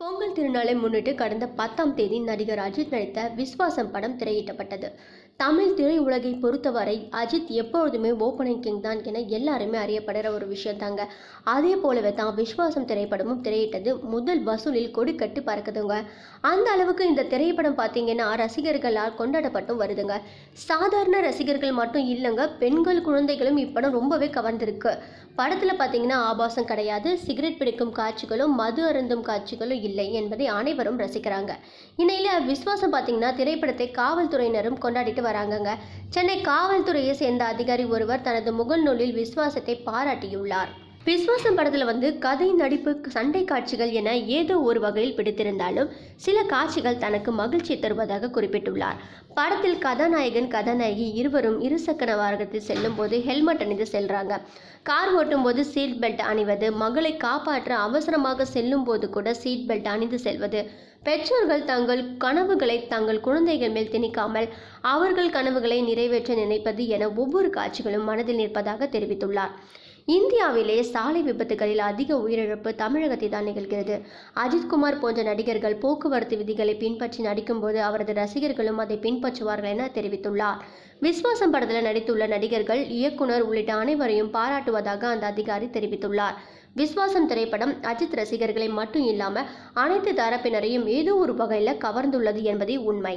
பொங்கல் திருநாளை முன்னிட்டு கடந்த பத்தாம் தேதி நடிகர் அஜித் நடித்த விஸ்வாசம் படம் திரையிட்டப்பட்டது. தமிழ் திரையுலகை பொறுத்தவரை அஜித் எப்பொழுதுமே ஓப்பனிங் கிங் தான் என எல்லாருமே அறியப்படுற ஒரு விஷயம் தாங்க அதே போலவே தான் விஸ்வாசம் திரைப்படமும் திரையிட்டது முதல் வசூலில் கொடி பறக்குதுங்க. அந்த அளவுக்கு இந்த திரைப்படம் பார்த்தீங்கன்னா ரசிகர்களால் கொண்டாடப்பட்டும் வருதுங்க. சாதாரண ரசிகர்கள் மட்டும் இல்லைங்க பெண்கள் குழந்தைகளும் இப்படம் ரொம்பவே கவர்ந்திருக்கு. படத்தில் பார்த்தீங்கன்னா ஆபாசம் கிடையாது சிகரெட் பிடிக்கும் காட்சிகளும் மது அருந்தும் காட்சிகளும் இல்லை என்பதை அனைவரும் ரசிக்கிறாங்க. இந்நிலையில் விஸ்வாசம் பார்த்தீங்கன்னா திரைப்படத்தை காவல்துறையினரும் கொண்டாடிட்டு வராங்கங்க. சென்னை காவல்துறையை சேர்ந்த அதிகாரி ஒருவர் தனது முகநூலில் விஸ்வாசத்தை பாராட்டியுள்ளார். விஸ்வாசம் படத்தில் வந்து கதை நடிப்பு சண்டை காட்சிகள் என ஏதோ ஒரு வகையில் பிடித்திருந்தாலும் சில காட்சிகள் தனக்கு மகிழ்ச்சி தருவதாக குறிப்பிட்டுள்ளார். படத்தில் கதாநாயகன் கதாநாயகி இருவரும் இருசக்கர வாகனத்தில் செல்லும் போது ஹெல்மெட் அணிந்து செல்றாங்க. கார் ஓட்டும் போது சீட் பெல்ட் அணிவது மகளை காப்பாற்ற அவசரமாக செல்லும் போது கூட சீட் பெல்ட் அணிந்து செல்வது. பெற்றோர்கள் தங்கள் கனவுகளை தங்கள் குழந்தைகள் மேல் திணிக்காமல் அவர்கள் கனவுகளை நிறைவேற்ற நினைப்பது என ஒவ்வொரு காட்சிகளும் மனதில் நிற்பதாக தெரிவித்துள்ளார். இந்தியாவிலே சாலை விபத்துகளில் அதிக உயிரிழப்பு தமிழகத்தில் தான் நிகழ்கிறது. அஜித்குமார் போன்ற நடிகர்கள் போக்குவரத்து விதிகளை பின்பற்றி நடிக்கும்போது அவரது ரசிகர்களும் அதை பின்பற்றுவார்கள் என தெரிவித்துள்ளார். விஸ்வாசம் படத்தில் நடித்துள்ள நடிகர்கள் இயக்குனர் உள்ளிட்ட அனைவரையும் பாராட்டுவதாக அந்த அதிகாரி தெரிவித்துள்ளார். விஸ்வாசம் திரைப்படம் அஜித் ரசிகர்களை மட்டும் இல்லாமல் அனைத்து தரப்பினரையும் ஏதோ ஒரு வகையில் கவர்ந்துள்ளது என்பதே உண்மை.